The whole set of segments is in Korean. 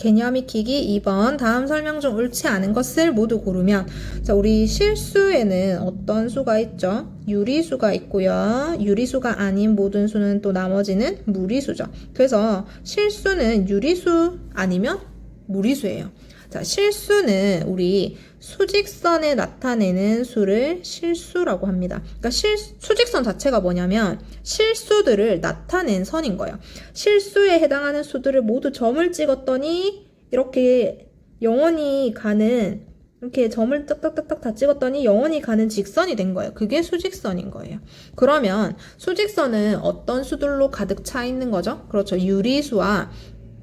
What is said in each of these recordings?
개념 익히기 2번 다음 설명 중 옳지 않은 것을 모두 고르면 자 우리 실수에는 어떤 수가 있죠? 유리수가 있고요. 유리수가 아닌 모든 수는 또 나머지는 무리수죠. 그래서 실수는 유리수 아니면 무리수예요. 자, 실수는 우리 수직선에 나타내는 수를 실수라고 합니다. 그러니까 실, 수직선 자체가 뭐냐면 실수들을 나타낸 선인 거예요. 실수에 해당하는 수들을 모두 점을 찍었더니 이렇게 영원히 가는 이렇게 점을 딱딱딱딱 다 찍었더니 영원히 가는 직선이 된 거예요. 그게 수직선인 거예요. 그러면 수직선은 어떤 수들로 가득 차 있는 거죠? 그렇죠. 유리수와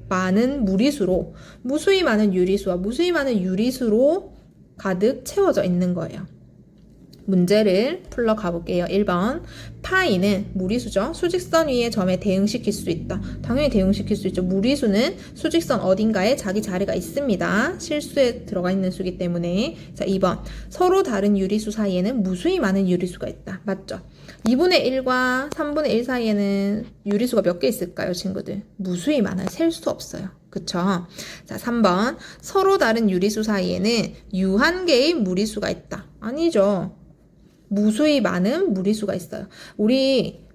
많은 무리수로 무수히 많은 유리수와 무수히 많은 유리수로 가득 채워져 있는 거예요. 문제를 풀러 가볼게요. 1번. 파이는 무리수죠. 수직선 위에 점에 대응시킬 수 있다. 당연히 대응시킬 수 있죠. 무리수는 수직선 어딘가에 자기 자리가 있습니다. 실수에 들어가 있는 수기 때문에. 자, 2번. 서로 다른 유리수 사이에는 무수히 많은 유리수가 있다. 맞죠? 2분의 1과 3분의 1 사이에는 유리수가 몇 개 있을까요, 친구들? 무수히 많아요. 셀수 없어요. 그쵸? 자, 3번. 서로 다른 유리수 사이에는 유한 개의 무리수가 있다. 아니죠. 무수히 많은 무리수가 있어요. 우리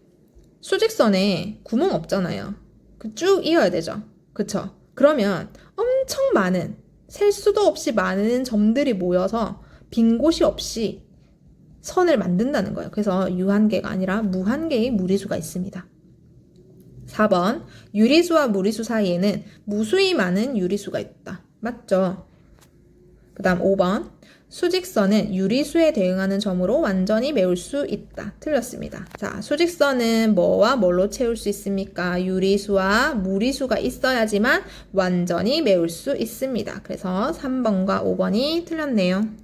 수직선에 구멍 없잖아요. 그쭉 이어야 되죠. 그쵸? 그러면 엄청 많은, 셀 수도 없이 많은 점들이 모여서 빈 곳이 없이 선을 만든다는 거예요. 그래서 유한계가 아니라 무한계의 무리수가 있습니다. 4번. 유리수와 무리수 사이에는 무수히 많은 유리수가 있다. 맞죠? 그 다음 5번. 수직선은 유리수에 대응하는 점으로 완전히 메울 수 있다. 틀렸습니다. 자, 수직선은 뭐와 뭘로 채울 수 있습니까? 유리수와 무리수가 있어야지만 완전히 메울 수 있습니다. 그래서 3번과 5번이 틀렸네요.